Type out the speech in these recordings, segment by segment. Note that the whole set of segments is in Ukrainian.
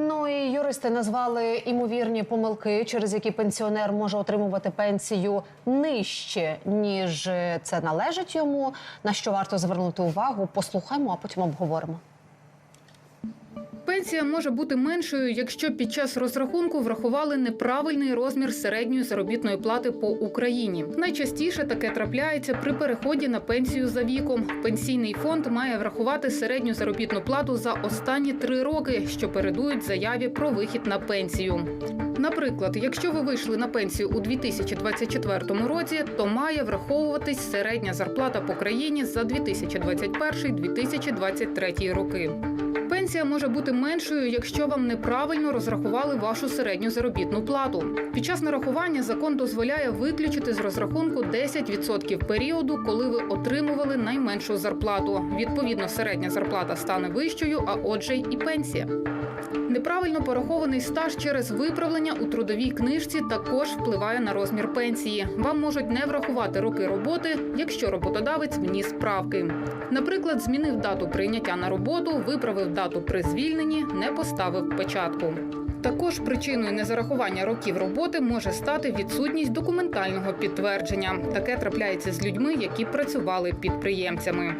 Ну і юристи назвали імовірні помилки, через які пенсіонер може отримувати пенсію нижче ніж це належить йому. На що варто звернути увагу? Послухаємо, а потім обговоримо. Пенсія може бути меншою, якщо під час розрахунку врахували неправильний розмір середньої заробітної плати по Україні. Найчастіше таке трапляється при переході на пенсію за віком. Пенсійний фонд має врахувати середню заробітну плату за останні три роки, що передують заяві про вихід на пенсію. Наприклад, якщо ви вийшли на пенсію у 2024 році, то має враховуватись середня зарплата по країні за 2021-2023 роки. Пенсія може бути меншою, якщо вам неправильно розрахували вашу середню заробітну плату. Під час нарахування закон дозволяє виключити з розрахунку 10% періоду, коли ви отримували найменшу зарплату. Відповідно, середня зарплата стане вищою, а отже, і пенсія. Неправильно порахований стаж через виправлення у трудовій книжці також впливає на розмір пенсії. Вам можуть не врахувати роки роботи, якщо роботодавець вніс правки. Наприклад, змінив дату прийняття на роботу, виправив дату при звільненні, не поставив печатку. Також причиною незарахування років роботи може стати відсутність документального підтвердження. Таке трапляється з людьми, які працювали підприємцями.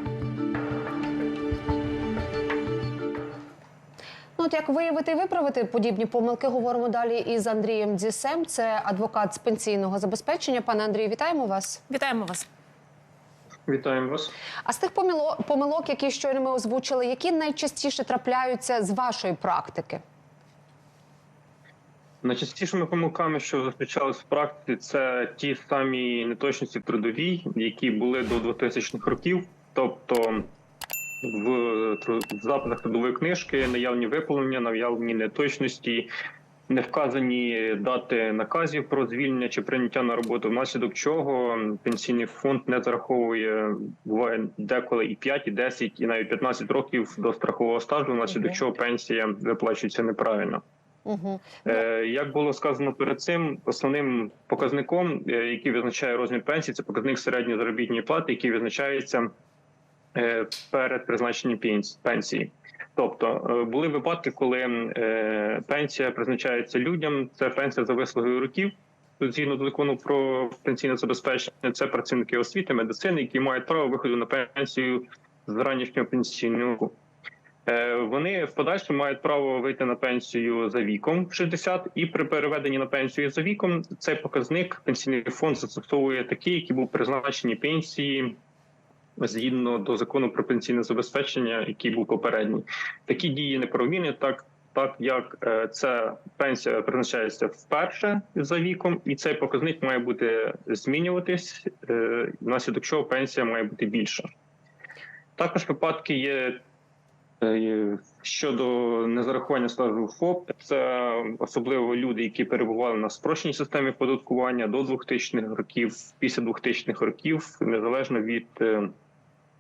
От як виявити і виправити подібні помилки, говоримо далі із Андрієм Дзісем. Це адвокат з пенсійного забезпечення. Пане Андрію, вітаємо вас. Вітаємо вас. Вітаємо вас. А з тих помилок, помилок, які щойно ми озвучили, які найчастіше трапляються з вашої практики? Найчастішими помилками, що зустрічалися в практиці, це ті самі неточності в трудовій, які були до 2000-х років, тобто в записах трудової книжки наявні виповнення, наявні неточності, не вказані дати наказів про звільнення чи прийняття на роботу, внаслідок чого пенсійний фонд не зараховує буває деколи і 5, і 10, і навіть 15 років до страхового стажу, внаслідок чого пенсія виплачується неправильно. Угу. Як було сказано перед цим, основним показником, е, який визначає розмір пенсії, це показник середньої заробітної плати, який визначається перед призначенням пенс- пенсії. Тобто е, були випадки, коли е, пенсія призначається людям. Це пенсія за вислугою років. Згідно до закону про пенсійне забезпечення, це працівники освіти, медицини, які мають право виходу на пенсію з ранішнього пенсійного року. Е, Вони в подальшому мають право вийти на пенсію за віком в 60, і при переведенні на пенсію за віком цей показник пенсійний фонд застосовує такий, який був призначені пенсії згідно до закону про пенсійне забезпечення, який був попередній. Такі дії неправомірні, так так як е, ця пенсія призначається вперше за віком, і цей показник має бути змінюватись, е, внаслідок чого пенсія має бути більша. Також випадки є Е, Щодо незарахування стажу ФОП, це особливо люди, які перебували на спрощеній системі податкування до 2000-х років, після 2000-х років, незалежно від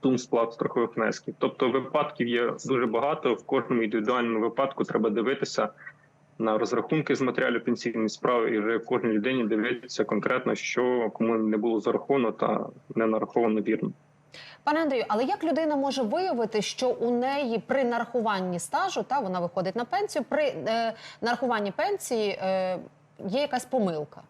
сум сплат страхових внесків. Тобто випадків є дуже багато. В кожному індивідуальному випадку треба дивитися на розрахунки з матеріалів пенсійної справи, і вже кожній людині дивитися конкретно, що кому не було зараховано та не нараховано вірно. Пане Андрію, але як людина може виявити, що у неї при нарахуванні стажу, та вона виходить на пенсію, при е, нарахуванні пенсії е, є якась помилка?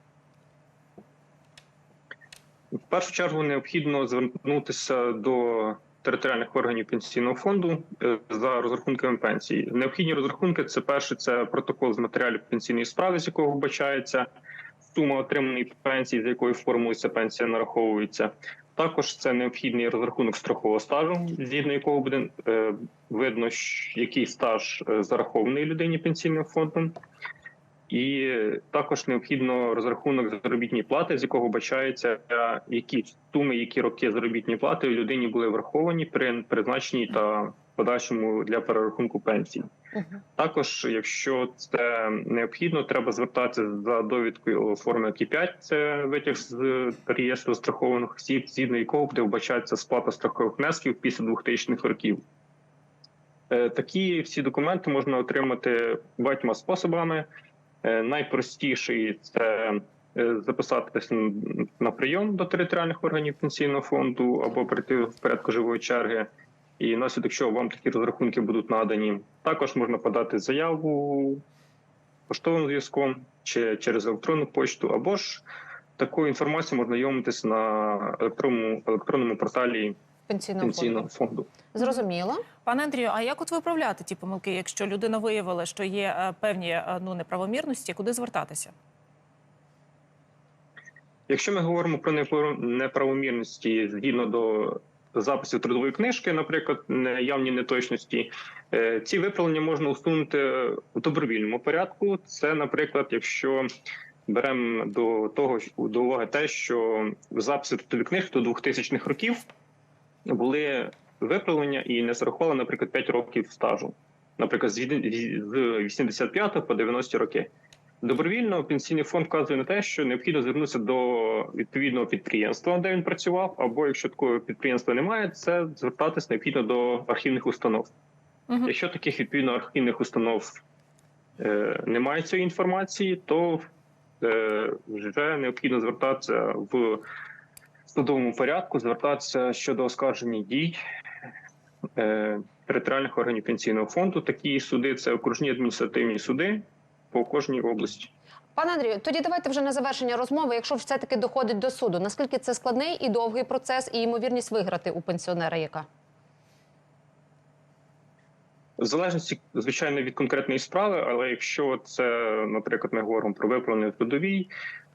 В першу чергу необхідно звернутися до територіальних органів пенсійного фонду е, за розрахунками пенсії. Необхідні розрахунки це перше, це протокол з матеріалів пенсійної справи, з якого вбачається сума отриманої пенсії, з якою формується пенсія, нараховується. Також це необхідний розрахунок страхового стажу, згідно якого буде е, видно, який стаж е, зарахований людині пенсійним фондом. І також необхідно розрахунок заробітної плати, з якого бачається, які суми, які роки заробітної плати у людині були враховані при призначенні та подальшому для перерахунку пенсії. Також, якщо це необхідно, треба звертатися за довідкою у формі Т5, це витяг з реєстру страхованих осіб, згідно якого буде вбачатися сплата страхових внесків після 2000-х років. Е, Такі всі документи можна отримати багатьма способами. Е, Найпростіший це е, записатися на прийом до територіальних органів пенсійного фонду або прийти в порядку живої черги. І наслідок, що вам такі розрахунки будуть надані, також можна подати заяву поштовим зв'язком чи через електронну почту, або ж такою інформацією можна знайомитися на електронному електронному порталі Пенсійного пенсійного фонду. фонду. Зрозуміло. Пане Андрію, а як от виправляти ті помилки, якщо людина виявила, що є е, певні е, ну неправомірності, куди звертатися? Якщо ми говоримо про неправомірності згідно до записів трудової книжки, наприклад, наявні неточності, е, ці виправлення можна усунути у добровільному порядку. Це, наприклад, якщо беремо до того до уваги те, що в записі трудової книжки до 2000-х років були виправлення і не зарахували, наприклад, 5 років стажу, наприклад, з від- з 85 по 90 роки. Добровільно пенсійний фонд вказує на те, що необхідно звернутися до відповідного підприємства, де він працював, або якщо такого підприємства немає, це звертатись необхідно до архівних установ. Мгм. Якщо таких відповідно архівних установ е, немає цієї інформації, то е, вже необхідно звертатися в судовому порядку, звертатися щодо оскарження дій е, територіальних органів пенсійного фонду. Такі суди це окружні адміністративні суди по кожній області. Пане Андрію, тоді давайте вже на завершення розмови. Якщо все таки доходить до суду, наскільки це складний і довгий процес, і ймовірність виграти у пенсіонера, яка В залежності, звичайно, від конкретної справи, але якщо це, наприклад, ми говоримо про виправлення в трудовій,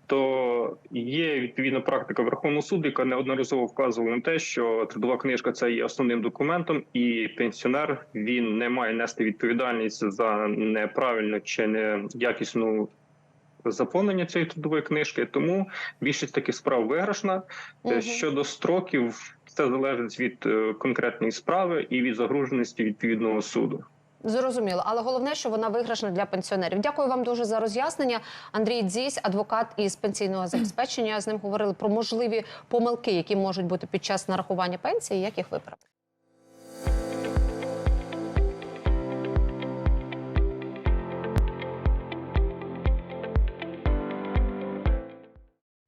то є відповідна практика Верховного суду, яка неодноразово вказувала на те, що трудова книжка це є основним документом, і пенсіонер він не має нести відповідальність за неправильну чи неякісну заповнення цієї трудової книжки. Тому більшість таких справ виграшна. Мгм. Щодо строків, це залежить від е, конкретної справи і від загруженості відповідного суду. Зрозуміло, але головне, що вона виграшна для пенсіонерів. Дякую вам дуже за роз'яснення. Андрій Дзісь, адвокат із пенсійного забезпечення. З ним говорили про можливі помилки, які можуть бути під час нарахування пенсії, як їх виправити.